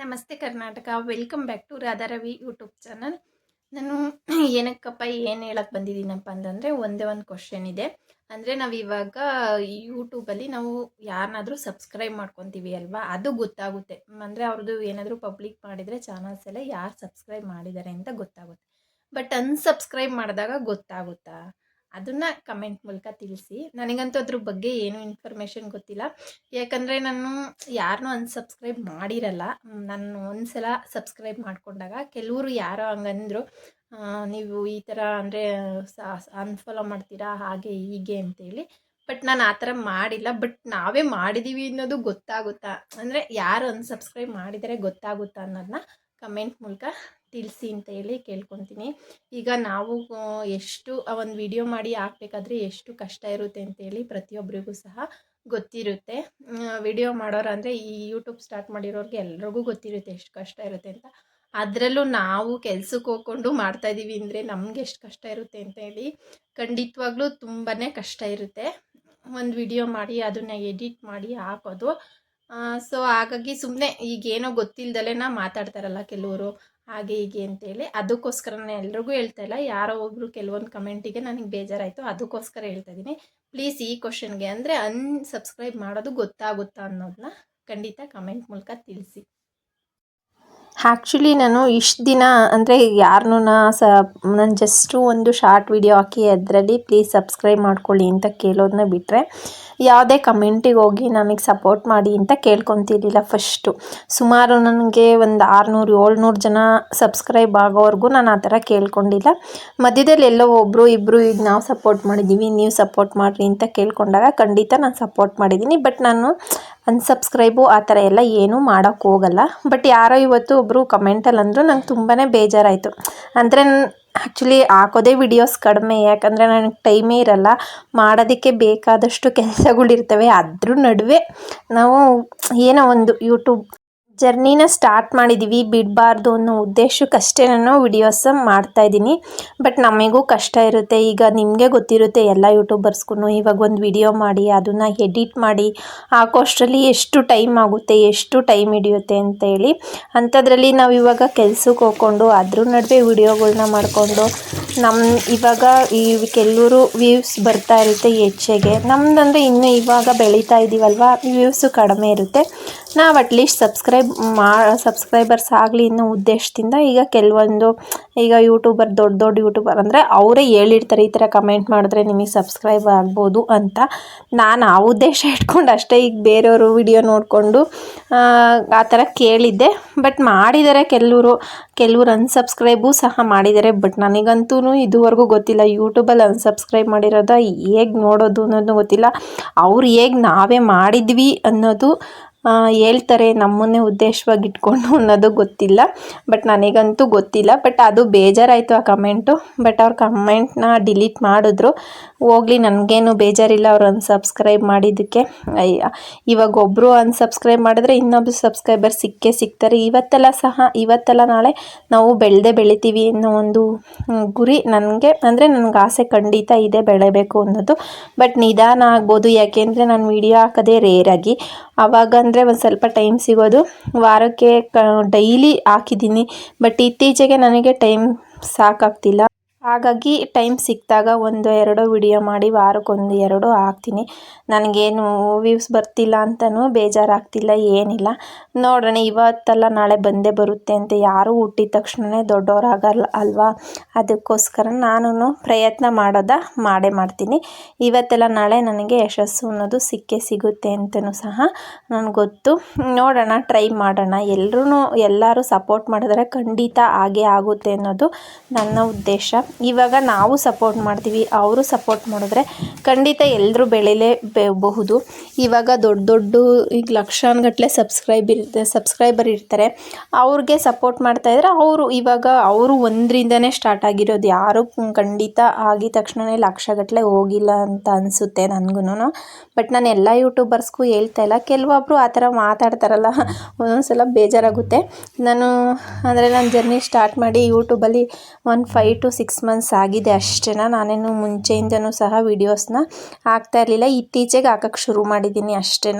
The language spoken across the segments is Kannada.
ನಮಸ್ತೆ Karnataka. Welcome back to Radha Ravi YouTube channel ನಾನು ಏನಕ್ಕಪ್ಪ, ಏನು ಹೇಳಕ್ಕೆ ಬಂದಿದ್ದೀನಪ್ಪ ಅಂತಂದರೆ ಒಂದೇ ಒಂದು ಕ್ವಶನ್ ಇದೆ. ಅಂದರೆ ನಾವು ಇವಾಗ ಯೂಟ್ಯೂಬಲ್ಲಿ ನಾವು ಯಾರನ್ನಾದರೂ ಸಬ್ಸ್ಕ್ರೈಬ್ ಮಾಡ್ಕೊತೀವಿ ಅಲ್ವಾ? ಅದು ಗೊತ್ತಾಗುತ್ತೆ. ಅಂದರೆ ಅವ್ರದ್ದು ಏನಾದರೂ ಪಬ್ಲಿಕ್ ಮಾಡಿದರೆ ಚಾನಲ್ಸ್ ಎಲ್ಲ ಯಾರು ಸಬ್ಸ್ಕ್ರೈಬ್ ಮಾಡಿದ್ದಾರೆ ಅಂತ ಗೊತ್ತಾಗುತ್ತೆ. ಬಟ್ ಅನ್ಸಬ್ಸ್ಕ್ರೈಬ್ ಮಾಡಿದಾಗ ಗೊತ್ತಾಗುತ್ತಾ? ಅದನ್ನು ಕಮೆಂಟ್ ಮೂಲಕ ತಿಳಿಸಿ. ನನಗಂತೂ ಅದ್ರ ಬಗ್ಗೆ ಏನೂ ಇನ್ಫಾರ್ಮೇಷನ್ ಗೊತ್ತಿಲ್ಲ. ಯಾಕಂದರೆ ನಾನು ಯಾರನ್ನೂ ಅನ್ಸಬ್ಸ್ಕ್ರೈಬ್ ಮಾಡಿರಲ್ಲ. ನಾನು ಒಂದು ಸಲ ಸಬ್ಸ್ಕ್ರೈಬ್ ಮಾಡಿಕೊಂಡಾಗ ಕೆಲವರು ಯಾರೋ ಹಂಗಂದ್ರು ನೀವು ಈ ಥರ ಅಂದರೆ ಅನ್ಫಾಲೋ ಮಾಡ್ತೀರಾ, ಹಾಗೆ ಹೀಗೆ ಅಂತೇಳಿ. ಬಟ್ ನಾನು ಆ ಥರ ಮಾಡಿಲ್ಲ. ಬಟ್ ನಾವೇ ಮಾಡಿದ್ದೀವಿ ಅನ್ನೋದು ಗೊತ್ತಾಗುತ್ತಾ? ಅಂದರೆ ಯಾರು ಅನ್ಸಬ್ಸ್ಕ್ರೈಬ್ ಮಾಡಿದರೆ ಗೊತ್ತಾಗುತ್ತಾ ಅನ್ನೋದನ್ನ ಕಮೆಂಟ್ ಮೂಲಕ ತಿಳಿಸಿ ಅಂತ ಹೇಳಿ ಕೇಳ್ಕೊತೀನಿ. ಈಗ ನಾವು ಎಷ್ಟು ಒಂದು ವಿಡಿಯೋ ಮಾಡಿ ಹಾಕ್ಬೇಕಾದ್ರೆ ಎಷ್ಟು ಕಷ್ಟ ಇರುತ್ತೆ ಅಂತೇಳಿ ಪ್ರತಿಯೊಬ್ಬರಿಗೂ ಸಹ ಗೊತ್ತಿರುತ್ತೆ. ವಿಡಿಯೋ ಮಾಡೋರು ಅಂದರೆ ಈ ಯೂಟ್ಯೂಬ್ ಸ್ಟಾರ್ಟ್ ಮಾಡಿರೋರಿಗೆ ಎಲ್ರಿಗೂ ಗೊತ್ತಿರುತ್ತೆ ಎಷ್ಟು ಕಷ್ಟ ಇರುತ್ತೆ ಅಂತ. ಅದರಲ್ಲೂ ನಾವು ಕೆಲ್ಸಕ್ಕೆ ಹೋಗ್ಕೊಂಡು ಮಾಡ್ತಾಯಿದ್ದೀವಿ ಅಂದರೆ ನಮ್ಗೆ ಎಷ್ಟು ಕಷ್ಟ ಇರುತ್ತೆ ಅಂತ ಹೇಳಿ ಖಂಡಿತವಾಗ್ಲೂ ತುಂಬಾ ಕಷ್ಟ ಇರುತ್ತೆ. ಒಂದು ವಿಡಿಯೋ ಮಾಡಿ ಅದನ್ನು ಎಡಿಟ್ ಮಾಡಿ ಹಾಕೋದು. ಸೊ ಹಾಗಾಗಿ ಸುಮ್ಮನೆ ಈಗೇನೋ ಗೊತ್ತಿಲ್ಲದಲೇ ಮಾತಾಡ್ತಾರಲ್ಲ ಕೆಲವರು ಹಾಗೆ ಹೀಗೆ ಅಂತೇಳಿ. ಅದಕ್ಕೋಸ್ಕರ ನಾನು ಎಲ್ರಿಗೂ ಹೇಳ್ತಾ ಇಲ್ಲ. ಯಾರೋ ಒಬ್ಬರು ಕೆಲವೊಂದು ಕಮೆಂಟಿಗೆ ನನಗೆ ಬೇಜಾರಾಯಿತು. ಅದಕ್ಕೋಸ್ಕರ ಹೇಳ್ತಾ ಇದ್ದೀನಿ ಪ್ಲೀಸ್ ಈ ಕ್ವಶನ್ಗೆ ಅಂದರೆ ಅನ್ಸಬ್ಸ್ಕ್ರೈಬ್ ಮಾಡೋದು ಗೊತ್ತಾಗುತ್ತಾ ಅನ್ನೋದನ್ನ ಖಂಡಿತ ಕಮೆಂಟ್ ಮೂಲಕ ತಿಳಿಸಿ. ಆ್ಯಕ್ಚುಲಿ ನಾನು ಇಷ್ಟು ದಿನ ಅಂದರೆ ಯಾರನ್ನೂ ಸ, ನಾನು ಜಸ್ಟು ಒಂದು ಶಾರ್ಟ್ ವಿಡಿಯೋ ಹಾಕಿ ಅದರಲ್ಲಿ ಪ್ಲೀಸ್ ಸಬ್ಸ್ಕ್ರೈಬ್ ಮಾಡ್ಕೊಳ್ಳಿ ಅಂತ ಕೇಳೋದನ್ನ ಬಿಟ್ಟರೆ ಯಾವುದೇ ಕಮೆಂಟಿಗೆ ಹೋಗಿ ನನಗೆ ಸಪೋರ್ಟ್ ಮಾಡಿ ಅಂತ ಕೇಳ್ಕೊತಿರ್ಲಿಲ್ಲ ಫಸ್ಟು ಸುಮಾರು ನನಗೆ ಒಂದು ಆರುನೂರು, ಏಳ್ನೂರು ಜನ ಸಬ್ಸ್ಕ್ರೈಬ್ ಆಗೋವರೆಗೂ ನಾನು ಆ ಥರ ಕೇಳ್ಕೊಂಡಿಲ್ಲ. ಮಧ್ಯದಲ್ಲಿ ಎಲ್ಲೋ ಒಬ್ಬರು ಇಬ್ಬರು ಈಗ ನಾವು ಸಪೋರ್ಟ್ ಮಾಡಿದ್ದೀವಿ, ನೀವು ಸಪೋರ್ಟ್ ಮಾಡಿರಿ ಅಂತ ಕೇಳ್ಕೊಂಡಾಗ ಖಂಡಿತ ನಾನು ಸಪೋರ್ಟ್ ಮಾಡಿದ್ದೀನಿ. ಬಟ್ ನಾನು ಅನ್ಸಬ್ಸ್ಕ್ರೈಬು ಆ ಥರ ಎಲ್ಲ ಏನೂ ಮಾಡೋಕ್ಕೋಗಲ್ಲ ಬಟ್ ಯಾರೋ ಇವತ್ತು ಒಬ್ಬರು ಕಮೆಂಟಲ್ಲಿ ಅಂದರು ನಂಗೆ ತುಂಬಾ ಬೇಜಾರಾಯಿತು. ಅಂದರೆ ಆ್ಯಕ್ಚುಲಿ ಹಾಕೋದೇ ವಿಡಿಯೋಸ್ ಕಡಿಮೆ, ಯಾಕಂದರೆ ನನಗೆ ಟೈಮೇ ಇರಲ್ಲ. ಮಾಡೋದಕ್ಕೆ ಬೇಕಾದಷ್ಟು ಕೆಲಸಗಳಿರ್ತವೆ. ಅದ್ರ ನಡುವೆ ನಾವು ಏನೋ ಒಂದು ಯೂಟ್ಯೂಬ್ ಜರ್ನಿನ ಸ್ಟಾರ್ಟ್ ಮಾಡಿದ್ದೀವಿ ಬಿಡಬಾರ್ದು ಅನ್ನೋ ಉದ್ದೇಶಕ್ಕಷ್ಟೇ ನಾನು ವಿಡಿಯೋಸ ಮಾಡ್ತಾಯಿದ್ದೀನಿ ಬಟ್ ನಮಗೂ ಕಷ್ಟ ಇರುತ್ತೆ, ಈಗ ನಿಮಗೆ ಗೊತ್ತಿರುತ್ತೆ, ಎಲ್ಲ ಯೂಟ್ಯೂಬರ್ಸ್ಗೂ ಇವಾಗ ಒಂದು ವಿಡಿಯೋ ಮಾಡಿ, ಅದನ್ನು ಎಡಿಟ್ ಮಾಡಿ ಹಾಕೋಷ್ಟರಲ್ಲಿ ಎಷ್ಟು ಟೈಮ್ ಆಗುತ್ತೆ, ಎಷ್ಟು ಟೈಮ್ ಹಿಡಿಯುತ್ತೆ ಅಂತೇಳಿ ಅಂಥದ್ರಲ್ಲಿ ನಾವು ಇವಾಗ ಕೆಲ್ಸಕ್ಕೆ ಹೋಗ್ಕೊಂಡು ಅದ್ರ ನಡುವೆ ವಿಡಿಯೋಗಳ್ನ ಮಾಡಿಕೊಂಡು ನಮ್ಮ ಇವಾಗ ಈ ಕೆಲವರು ವ್ಯೂವ್ಸ್ ಬರ್ತಾ ಇರುತ್ತೆ ಹೆಚ್ಚಿಗೆ. ನಮ್ಮದಂದರೆ ಇನ್ನೂ ಇವಾಗ ಬೆಳೀತಾ ಇದ್ದೀವಲ್ವ ವ್ಯೂವ್ಸು ಕಡಿಮೆ ಇರುತ್ತೆ. ನಾವು ಅಟ್ಲೀಸ್ಟ್ ಸಬ್ಸ್ಕ್ರೈಬ್ ಮಾ ಸಬ್ಸ್ಕ್ರೈಬರ್ಸ್ ಆಗಲಿ ಅನ್ನೋ ಉದ್ದೇಶದಿಂದ ಈಗ ಕೆಲವೊಂದು, ಈಗ ಯೂಟ್ಯೂಬರ್ ದೊಡ್ಡ ದೊಡ್ಡ ಯೂಟ್ಯೂಬರ್ ಅಂದರೆ ಅವರೇ ಹೇಳಿರ್ತಾರೆ, ಈ ಥರ ಕಮೆಂಟ್ ಮಾಡಿದ್ರೆ ನಿಮಗೆ ಸಬ್ಸ್ಕ್ರೈಬ್ ಆಗ್ಬೋದು ಅಂತ. ನಾನು ಆ ಉದ್ದೇಶ ಇಟ್ಕೊಂಡು ಅಷ್ಟೇ ಈಗ ಬೇರೆಯವರು ವಿಡಿಯೋ ನೋಡಿಕೊಂಡು, ಆ ಥರ ಕೇಳಿದ್ದೆ. ಬಟ್ ಮಾಡಿದ್ದಾರೆ ಕೆಲವರು ಕೆಲವರು ಅನ್ಸಬ್ಸ್ಕ್ರೈಬು ಸಹ ಮಾಡಿದ್ದಾರೆ ಬಟ್ ನನಗಂತೂ ಇದುವರೆಗೂ ಗೊತ್ತಿಲ್ಲ ಯೂಟ್ಯೂಬಲ್ಲಿ ಅನ್ಸಬ್ಸ್ಕ್ರೈಬ್ ಮಾಡಿರೋದ ಹೇಗೆ ನೋಡೋದು ಅನ್ನೋದು ಗೊತ್ತಿಲ್ಲ. ಅವ್ರು ಹೇಗೆ ನಾವೇ ಮಾಡಿದ್ವಿ ಅನ್ನೋದು ಹೇಳ್ತಾರೆ ನಮ್ಮನ್ನೇ ಉದ್ದೇಶವಾಗಿ ಇಟ್ಕೊಂಡು ಅನ್ನೋದು ಗೊತ್ತಿಲ್ಲ. ಬಟ್ ನನಗಂತೂ ಗೊತ್ತಿಲ್ಲ. ಬಟ್ ಅದು ಬೇಜಾರಾಯಿತು ಆ ಕಮೆಂಟು ಬಟ್ ಅವ್ರ ಕಮೆಂಟ್ನ ಡಿಲೀಟ್ ಮಾಡಿದ್ರು. ಹೋಗ್ಲಿ, ನನಗೇನು ಬೇಜಾರಿಲ್ಲ. ಅವ್ರು ಅನ್ಸಬ್ಸ್ಕ್ರೈಬ್ ಮಾಡಿದ್ದಕ್ಕೆ. ಅಯ್ಯ ಇವಾಗ ಒಬ್ಬರು ಅನ್ಸಬ್ಸ್ಕ್ರೈಬ್ ಮಾಡಿದ್ರೆ ಇನ್ನೊಬ್ರು ಸಬ್ಸ್ಕ್ರೈಬರ್ ಸಿಕ್ಕೇ ಸಿಗ್ತಾರೆ. ಇವತ್ತೆಲ್ಲ ಸಹ, ಇವತ್ತೆಲ್ಲ ನಾಳೆ ನಾವು ಬೆಳೆದೇ ಬೆಳಿತೀವಿ ಅನ್ನೋ ಒಂದು ಗುರಿ ನನಗೆ. ಅಂದರೆ ನನಗೆ ಆಸೆ ಖಂಡಿತ ಇದೆ ಬೆಳೆಯಬೇಕು ಅನ್ನೋದು. ಬಟ್ ನಿಧಾನ ಆಗ್ಬೋದು. ಯಾಕೆಂದರೆ ನಾನು ವಿಡಿಯೋ ಹಾಕೋದೇ ರೇರಾಗಿ ಆವಾಗ ಅಂದರೆ ಒಂದು ಸ್ವಲ್ಪ ಟೈಮ್ ಸಿಗೋದು. ವಾರಕ್ಕೆ ಕ ಡೈಲಿ ಹಾಕಿದ್ದೀನಿ. ಬಟ್ ಇತ್ತೀಚೆಗೆ ನನಗೆ ಟೈಮ್ ಸಾಕಾಗ್ತಿಲ್ಲ. ಹಾಗಾಗಿ ಟೈಮ್ ಸಿಕ್ಕಿದಾಗ ಒಂದು ಎರಡು ವಿಡಿಯೋ ಮಾಡಿ ವಾರಕ್ಕೊಂದು ಎರಡು ಹಾಕ್ತೀನಿ. ನನಗೇನು ವ್ಯೂವ್ಸ್ ಬರ್ತಿಲ್ಲ ಅಂತಲೂ ಬೇಜಾರಾಗ್ತಿಲ್ಲ, ಏನಿಲ್ಲ. ನೋಡೋಣ ಇವತ್ತಲ್ಲ ನಾಳೆ ಬಂದೇ ಬರುತ್ತೆ ಅಂತ ಯಾರೂ ಹುಟ್ಟಿದ ತಕ್ಷಣವೇ ದೊಡ್ಡವರಾಗಲ್ಲ ಅಲ್ವಾ? ಅದಕ್ಕೋಸ್ಕರ ನಾನು ಪ್ರಯತ್ನ ಮಾಡೋದ ಮಾಡೇ ಮಾಡ್ತೀನಿ. ಇವತ್ತೆಲ್ಲ ನಾಳೆ ನನಗೆ ಯಶಸ್ಸು ಅನ್ನೋದು ಸಿಕ್ಕೇ ಸಿಗುತ್ತೆ ಅಂತಲೂ ಸಹ ನನಗೆ ಗೊತ್ತು. ನೋಡೋಣ ಟ್ರೈ ಮಾಡೋಣ. ಎಲ್ಲರೂ ಎಲ್ಲರೂ ಸಪೋರ್ಟ್ ಮಾಡಿದ್ರೆ ಖಂಡಿತ ಹಾಗೆ ಆಗುತ್ತೆ ಅನ್ನೋದು ನನ್ನ ಉದ್ದೇಶ. ಇವಾಗ ನಾವು ಸಪೋರ್ಟ್ ಮಾಡ್ತೀವಿ, ಅವರು ಸಪೋರ್ಟ್ ಮಾಡಿದ್ರೆ ಖಂಡಿತ ಎಲ್ಲರೂ ಬೆಳೀಲೇ ಬಹುದು ಇವಾಗ ದೊಡ್ಡ ದೊಡ್ಡ ಈಗ ಲಕ್ಷಾನುಗಟ್ಟಲೆ ಸಬ್ಸ್ಕ್ರೈಬ್ ಇರುತ್ತೆ ಸಬ್ಸ್ಕ್ರೈಬರ್ ಇರ್ತಾರೆ. ಅವ್ರಿಗೆ ಸಪೋರ್ಟ್ ಮಾಡ್ತಾಯಿದ್ರೆ ಅವರು ಇವಾಗ ಅವರು ಒಂದರಿಂದನೇ ಸ್ಟಾರ್ಟ್ ಆಗಿರೋದು. ಯಾರು ಖಂಡಿತ ಆಗಿದ ತಕ್ಷಣವೇ ಲಕ್ಷಗಟ್ಟಲೆ ಹೋಗಿಲ್ಲ ಅಂತ ಅನಿಸುತ್ತೆ ನನಗೂ ಬಟ್ ನಾನು ಎಲ್ಲ ಯೂಟ್ಯೂಬರ್ಸ್ಗೂ ಹೇಳ್ತಾ ಇಲ್ಲ. ಕೆಲವೊಬ್ಬರು ಆ ಥರ ಮಾತಾಡ್ತಾರಲ್ಲ ಒಂದೊಂದು ಸಲ ಬೇಜಾರಾಗುತ್ತೆ. ನಾನು, ಅಂದರೆ ನಾನು ಜರ್ನಿ ಸ್ಟಾರ್ಟ್ ಮಾಡಿ ಯೂಟ್ಯೂಬಲ್ಲಿ one five to six six months ಆಗಿದೆ ಅಷ್ಟೇ ನಾನೇನು ಮುಂಚೆಯಿಂದನೂ ಸಹ ವೀಡಿಯೋಸ್ನ ಹಾಕ್ತಾ ಇರಲಿಲ್ಲ. ಇತ್ತೀಚೆಗೆ ಹಾಕಕ್ಕೆ ಶುರು ಮಾಡಿದ್ದೀನಿ ಅಷ್ಟೇ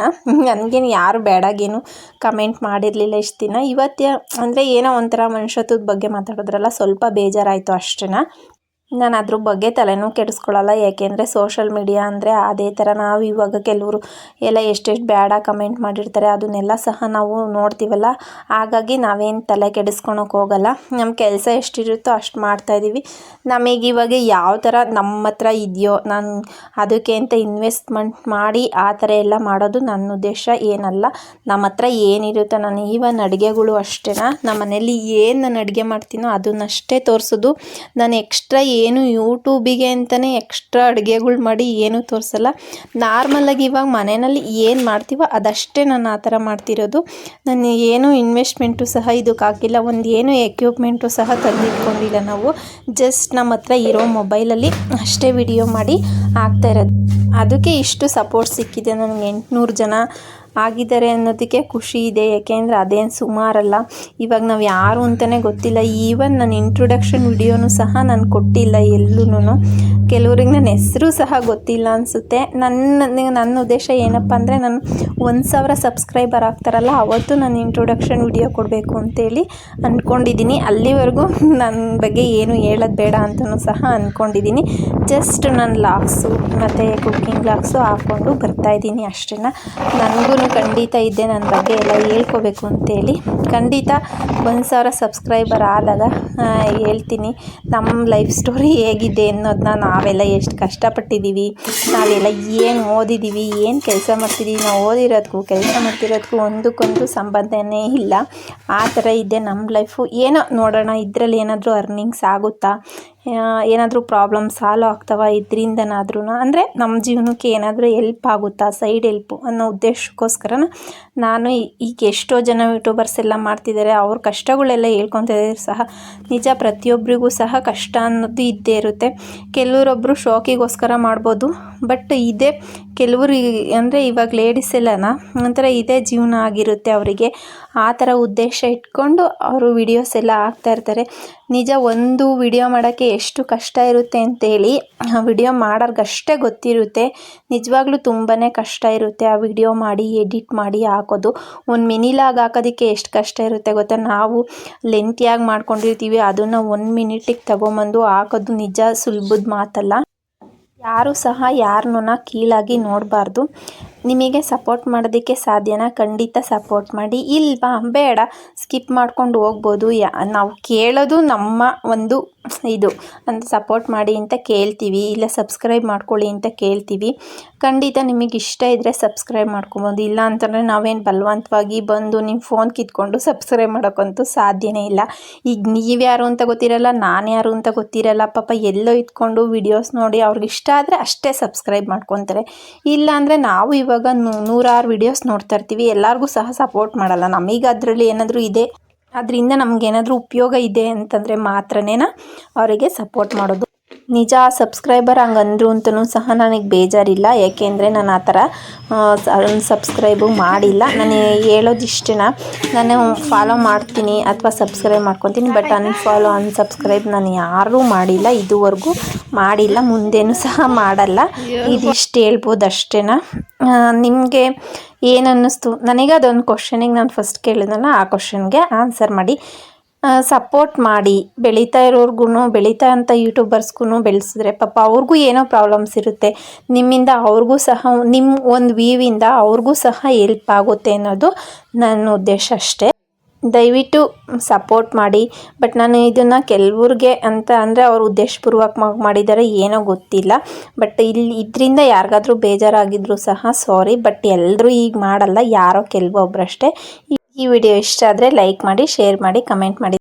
ನನಗೇನು ಯಾರು ಬೇಡಾಗೇನು ಕಮೆಂಟ್ ಮಾಡಿರಲಿಲ್ಲ ಇಷ್ಟು ದಿನ. ಇವತ್ತೇ ಅಂದರೆ ಏನೋ ಒಂಥರ ಮನುಷ್ಯತ್ವದ ಬಗ್ಗೆ ಮಾತಾಡಿದ್ರಲ್ಲ ಸ್ವಲ್ಪ ಬೇಜಾರಾಯಿತು ಅಷ್ಟೇ ನಾನು ಅದ್ರ ಬಗ್ಗೆ ತಲೆನೂ ಕೆಡಿಸ್ಕೊಳ್ಳಲ್ಲ ಯಾಕೆಂದರೆ ಸೋಷಲ್ ಮೀಡಿಯಾ ಅಂದರೆ ಅದೇ ಥರ ನಾವು ಇವಾಗ ಕೆಲವರು ಎಲ್ಲ ಎಷ್ಟೆಷ್ಟು ಬೇಡ ಕಮೆಂಟ್ ಮಾಡಿರ್ತಾರೆ, ಅದನ್ನೆಲ್ಲ ಸಹ ನಾವು ನೋಡ್ತೀವಲ್ಲ. ಹಾಗಾಗಿ ನಾವೇನು ತಲೆ ಕೆಡಿಸ್ಕೊಳಕ್ಕೆ ಹೋಗಲ್ಲ. ನಮ್ಮ ಕೆಲಸ ಎಷ್ಟಿರುತ್ತೋ ಅಷ್ಟು ಮಾಡ್ತಾಯಿದ್ದೀವಿ ನಮಗೆ ಇವಾಗ ಯಾವ ಥರ ನಮ್ಮ ಹತ್ರ ಇದೆಯೋ, ನಾನು ಅದಕ್ಕೆ ಅಂತ ಇನ್ವೆಸ್ಟ್ಮೆಂಟ್ ಮಾಡಿ ಆ ಥರ ಎಲ್ಲ ಮಾಡೋದು ನನ್ನ ಉದ್ದೇಶ ಏನಲ್ಲ. ನಮ್ಮ ಹತ್ರ ಏನಿರುತ್ತೋ, ನಾನು ಈವನ್ ಅಡುಗೆಗಳು ಅಷ್ಟೇನಾ ನಮ್ಮ ಮನೇಲಿ ಏನು ನಾನು ಅಡುಗೆ ಮಾಡ್ತೀನೋ ಅದನ್ನಷ್ಟೇ ತೋರಿಸೋದು. ನಾನು ಎಕ್ಸ್ಟ್ರಾ ಏನು ಯೂಟ್ಯೂಬಿಗೆ ಅಂತಲೇ ಎಕ್ಸ್ಟ್ರಾ ಅಡುಗೆಗಳು ಮಾಡಿ ಏನೂ ತೋರಿಸಲ್ಲ. ನಾರ್ಮಲಾಗಿ ಇವಾಗ ಮನೆಯಲ್ಲಿ ಏನು ಮಾಡ್ತೀವೋ ಅದಷ್ಟೇ ನಾನು ಆ ಥರ ಮಾಡ್ತಿರೋದು. ನಾನು ಏನು ಇನ್ವೆಸ್ಟ್ಮೆಂಟು ಸಹ ಇದಕ್ಕೆ ಹಾಕಿಲ್ಲ. ಒಂದು ಏನು ಎಕ್ವಿಪ್ಮೆಂಟು ಸಹ ತಂದಿಟ್ಕೊಂಡಿಲ್ಲ ನಾವು. ಜಸ್ಟ್ ನಮ್ಮ ಹತ್ರ ಇರೋ ಮೊಬೈಲಲ್ಲಿ ಅಷ್ಟೇ ವಿಡಿಯೋ ಮಾಡಿ ಹಾಕ್ತಾ ಇರೋದು. ಅದಕ್ಕೆ ಇಷ್ಟು ಸಪೋರ್ಟ್ ಸಿಕ್ಕಿದೆ. ನನಗೆ ಎಂಟುನೂರು ಜನ ಆಗಿದ್ದಾರೆ ಅನ್ನೋದಕ್ಕೆ ಖುಷಿ ಇದೆ, ಯಾಕೆಂದರೆ ಅದೇನು ಸುಮಾರಲ್ಲ. ಇವಾಗ ನಾವು ಯಾರು ಅಂತಲೇ ಗೊತ್ತಿಲ್ಲ. ಈವನ್ ನನ್ನ ಇಂಟ್ರೊಡಕ್ಷನ್ ವಿಡಿಯೋನು ಸಹ ನಾನು ಕೊಟ್ಟಿಲ್ಲ ಎಲ್ಲೂ ಕೆಲವ್ರಿಗೆ ನನ್ನ ಹೆಸರು ಸಹ ಗೊತ್ತಿಲ್ಲ ಅನಿಸುತ್ತೆ. ನನ್ನ ನನ್ನ ಉದ್ದೇಶ ಏನಪ್ಪ ಅಂದರೆ ನಾನು ಒಂದು ಸಾವಿರ ಸಬ್ಸ್ಕ್ರೈಬರ್ ಆಗ್ತಾರಲ್ಲ, ಅವತ್ತು ನಾನು ಇಂಟ್ರೊಡಕ್ಷನ್ ವಿಡಿಯೋ ಕೊಡಬೇಕು ಅಂತೇಳಿ ಅಂದ್ಕೊಂಡಿದ್ದೀನಿ ಅಲ್ಲಿವರೆಗೂ ನನ್ನ ಬಗ್ಗೆ ಏನು ಹೇಳೋದು ಬೇಡ ಅಂತಲೂ ಸಹ ಅಂದ್ಕೊಂಡಿದ್ದೀನಿ ಜಸ್ಟ್ ನನ್ನ ಲಾಕ್ಸು ಮತ್ತು ಕುಕ್ಕಿಂಗ್ ಲಾಗ್ಸು ಹಾಕ್ಕೊಂಡು ಬರ್ತಾಯಿದ್ದೀನಿ ಅಷ್ಟೇ ನನಗೂ ಖಂಡಿತ ಇದ್ದೆ ನನ್ನ ಬಗ್ಗೆ ಎಲ್ಲ ಹೇಳ್ಕೋಬೇಕು ಅಂತೇಳಿ. ಖಂಡಿತ ಒಂದು ಸಾವಿರ ಸಬ್ಸ್ಕ್ರೈಬರ್ ಆದಾಗ ಹೇಳ್ತೀನಿ. ನಮ್ಮ ಲೈಫ್ ಸ್ಟೋರಿ ಹೇಗಿದೆ ಅನ್ನೋದನ್ನ ನಾವೆಲ್ಲ ಎಷ್ಟು ಕಷ್ಟಪಟ್ಟಿದ್ದೀವಿ ನಾವೆಲ್ಲ ಏನು ಓದಿದ್ದೀವಿ ಏನು ಕೆಲಸ ಮಾಡ್ತಿದ್ದೀವಿ ನಾವು ಓದಿರೋದಕ್ಕೂ ಕೆಲಸ ಮಾಡ್ತಿರೋದಕ್ಕೂ ಒಂದಕ್ಕೊಂದು ಸಂಬಂಧನೇ ಇಲ್ಲ. ಆ ಥರ ಇದೆ ನಮ್ಮ ಲೈಫು. ಏನೋ ನೋಡೋಣ, ಇದರಲ್ಲಿ ಏನಾದರೂ ಅರ್ನಿಂಗ್ಸ್ ಆಗುತ್ತಾ? ಏನಾದರೂ ಪ್ರಾಬ್ಲಮ್ ಸಾಲ್ವ್ ಆಗ್ತಾವ ಇದರಿಂದನಾದ್ರೂ ಅಂದರೆ ನಮ್ಮ ಜೀವನಕ್ಕೆ ಏನಾದರೂ ಎಲ್ಪ್ ಆಗುತ್ತಾ? ಸೈಡ್ ಎಲ್ಪು ಅನ್ನೋ ಉದ್ದೇಶಕ್ಕೋಸ್ಕರ ನಾನು ಈ- ಈಗ ಎಷ್ಟೋ ಜನ ಯೂಟ್ಯೂಬರ್ಸ್ ಎಲ್ಲ ಮಾಡ್ತಿದ್ದಾರೆ, ಅವ್ರ ಕಷ್ಟಗಳೆಲ್ಲ ಹೇಳ್ಕೊತಿದ್ದಾರೆ ಸಹ. ನಿಜ ಪ್ರತಿಯೊಬ್ಬರಿಗೂ ಸಹ ಕಷ್ಟ ಅನ್ನೋದು ಇದ್ದೇ ಇರುತ್ತೆ. ಕೆಲವರೊಬ್ಬರು ಶೋಕಿಗೋಸ್ಕರ ಮಾಡ್ಬೋದು, ಬಟ್ ಇದೇ ಕೆಲವರು ಅಂದರೆ ಇವಾಗ ಲೇಡೀಸ್ ಎಲ್ಲನ ಒಂಥರ ಇದೇ ಜೀವನ ಆಗಿರುತ್ತೆ ಅವರಿಗೆ. ಆ ಥರ ಉದ್ದೇಶ ಇಟ್ಕೊಂಡು ಅವರು ವಿಡಿಯೋಸ್ ಎಲ್ಲ ಹಾಕ್ತಾ ಇರ್ತಾರೆ. ನಿಜ ಒಂದು ವಿಡಿಯೋ ಮಾಡೋಕ್ಕೆ ಎಷ್ಟು ಕಷ್ಟ ಇರುತ್ತೆ ಅಂತೇಳಿ, ಆ ವಿಡಿಯೋ ಮಾಡೋರ್ಗಷ್ಟೇ ಗೊತ್ತಿರುತ್ತೆ. ನಿಜವಾಗ್ಲೂ ತುಂಬಾ ಕಷ್ಟ ಇರುತ್ತೆ ಆ ವಿಡಿಯೋ ಮಾಡಿ ಎಡಿಟ್ ಮಾಡಿ ಹಾಕೋದು. ಒಂದು ಮಿನಿಲಾಗಿ ಹಾಕೋದಕ್ಕೆ ಎಷ್ಟು ಕಷ್ಟ ಇರುತ್ತೆ ಗೊತ್ತಾ? ನಾವು ಲೆಂತಿಯಾಗಿ ಮಾಡ್ಕೊಂಡಿರ್ತೀವಿ, ಅದನ್ನು ಒಂದು ಮಿನಿಟಿಗೆ ತಗೊಂಬಂದು ಹಾಕೋದು ನಿಜ ಸುಲಭದ ಮಾತಲ್ಲ. ಯಾರೂ ಸಹ ಯಾರನ್ನ ಕೀಳಾಗಿ ನೋಡಬಾರ್ದು. ನಿಮಗೆ ಸಪೋರ್ಟ್ ಮಾಡೋದಕ್ಕೆ ಸಾಧ್ಯನ? ಖಂಡಿತ ಸಪೋರ್ಟ್ ಮಾಡಿ. ಇಲ್ವಾ? ಬೇಡ. ಸ್ಕಿಪ್ ಮಾಡ್ಕೊಂಡು ಹೋಗ್ಬೋದು. ಯಾ, ನಾವು ಕೇಳೋದು ನಮ್ಮ ಒಂದು ಇದು, ಅಂತ ಸಪೋರ್ಟ್ ಮಾಡಿ ಅಂತ ಕೇಳ್ತೀವಿ, ಇಲ್ಲ ಸಬ್ಸ್ಕ್ರೈಬ್ ಮಾಡ್ಕೊಳ್ಳಿ ಅಂತ ಕೇಳ್ತೀವಿ. ಖಂಡಿತ ನಿಮಗೆ ಇಷ್ಟ ಇದ್ದರೆ ಸಬ್ಸ್ಕ್ರೈಬ್ ಮಾಡ್ಕೊಬೋದು, ಇಲ್ಲ ಅಂತಂದರೆ ನಾವೇನು ಬಲವಂತವಾಗಿ ಬಂದು ನಿಮ್ಮ ಫೋನ್ ಕಿತ್ಕೊಂಡು ಸಬ್ಸ್ಕ್ರೈಬ್ ಮಾಡೋಕ್ಕಂತೂ ಸಾಧ್ಯನೇ ಇಲ್ಲ. ಈಗ ನೀವು ಯಾರು ಅಂತ ಗೊತ್ತಿರಲ್ಲ, ನಾನು ಯಾರು ಅಂತ ಗೊತ್ತಿರಲ್ಲ, ಪಾಪ ಎಲ್ಲೋ ಇದ್ಕೊಂಡು ವಿಡಿಯೋಸ್ ನೋಡಿ ಅವ್ರಿಗೆ ಇಷ್ಟ ಆದರೆ ಅಷ್ಟೇ ಸಬ್ಸ್ಕ್ರೈಬ್ ಮಾಡ್ಕೊತಾರೆ. ಇಲ್ಲ ಅಂದರೆ ನಾವು ಇವಾಗ ನೂರಾರು ವಿಡಿಯೋಸ್ ನೋಡ್ತಾ ಇರ್ತೀವಿ, ಎಲ್ಲರಿಗೂ ಸಹ ಸಪೋರ್ಟ್ ಮಾಡಲ್ಲ. ನಮಗೆ ಅದರಲ್ಲಿ ಏನಾದರೂ ಇದೆ? ಅದರಿಂದ ನಮಗೇನಾದರೂ ಉಪಯೋಗ ಇದೆ ಅಂತಂದರೆ ಮಾತ್ರನೇ ಅವರಿಗೆ ಸಪೋರ್ಟ್ ಮಾಡೋದು. ನಿಜ ಸಬ್ಸ್ಕ್ರೈಬರ್ ಹಂಗಂದ್ರು ಅಂತಲೂ ಸಹ ನನಗೆ ಬೇಜಾರಿಲ್ಲ. ಏಕೆಂದರೆ ನಾನು ಆ ಥರ ಸಬ್ಸ್ಕ್ರೈಬು ಮಾಡಿಲ್ಲ. ನಾನು ಹೇಳೋದಿಷ್ಟೇ ನಾನು ಫಾಲೋ ಮಾಡ್ತೀನಿ ಅಥವಾ ಸಬ್ಸ್ಕ್ರೈಬ್ ಮಾಡ್ಕೊತೀನಿ ಬಟ್ ಅನ್ಫಾಲೋ ಅನ್ಸಬ್ಸ್ಕ್ರೈಬ್ ನಾನು ಯಾರೂ ಮಾಡಿಲ್ಲ, ಇದುವರೆಗೂ ಮಾಡಿಲ್ಲ, ಮುಂದೇನೂ ಸಹ ಮಾಡಲ್ಲ. ಇದಿಷ್ಟು ಹೇಳ್ಬೋದು ಅಷ್ಟೇ ನಿಮಗೆ ಏನು ಅನ್ನಿಸ್ತು ನನಗೆ ಅದೊಂದು ಕ್ವಶನಿಗೆ ನಾನು ಫಸ್ಟ್ ಕೇಳಿದ್ನಲ್ಲ, ಆ ಕ್ವಶನ್ಗೆ ಆನ್ಸರ್ ಮಾಡಿ. ಸಪೋರ್ಟ್ ಮಾಡಿ, ಬೆಳೀತಾ ಇರೋರ್ಗು ಬೆಳೀತಾ ಅಂತ ಯೂಟ್ಯೂಬರ್ಸ್ಗೂ ಬೆಳೆಸಿದ್ರೆ ಪಾಪ ಅವ್ರಿಗೂ ಏನೋ ಪ್ರಾಬ್ಲಮ್ಸ್ ಇರುತ್ತೆ. ನಿಮ್ಮಿಂದ ಅವ್ರಿಗೂ ಸಹ ನಿಮ್ಮ ಒಂದು ವ್ಯೂವಿಂದ ಅವ್ರಿಗೂ ಸಹ ಹೆಲ್ಪ್ ಆಗುತ್ತೆ ಅನ್ನೋದು ನನ್ನ ಉದ್ದೇಶ ಅಷ್ಟೇ. ದಯವಿಟ್ಟು ಸಪೋರ್ಟ್ ಮಾಡಿ ಬಟ್ ನಾನು ಇದನ್ನು ಕೆಲವ್ರಿಗೆ ಅಂತ ಅಂದರೆ ಅವ್ರ ಉದ್ದೇಶಪೂರ್ವಕವಾಗಿ ಮಾಡಿದ್ದಾರೆ ಏನೋ ಗೊತ್ತಿಲ್ಲ. ಬಟ್ ಇಲ್ಲಿ ಇದರಿಂದ ಯಾರಿಗಾದರೂ ಬೇಜಾರಾಗಿದ್ದರೂ ಸಹ ಸಾರಿ ಬಟ್ ಎಲ್ಲರೂ ಈಗ ಮಾಡಲ್ಲ, ಯಾರೋ ಕೆಲವೊಬ್ಬರಷ್ಟೇ ಈ ವಿಡಿಯೋ ಇಷ್ಟ ಆದರೆ ಲೈಕ್ ಮಾಡಿ ಶೇರ್ ಮಾಡಿ ಕಮೆಂಟ್ ಮಾಡಿ.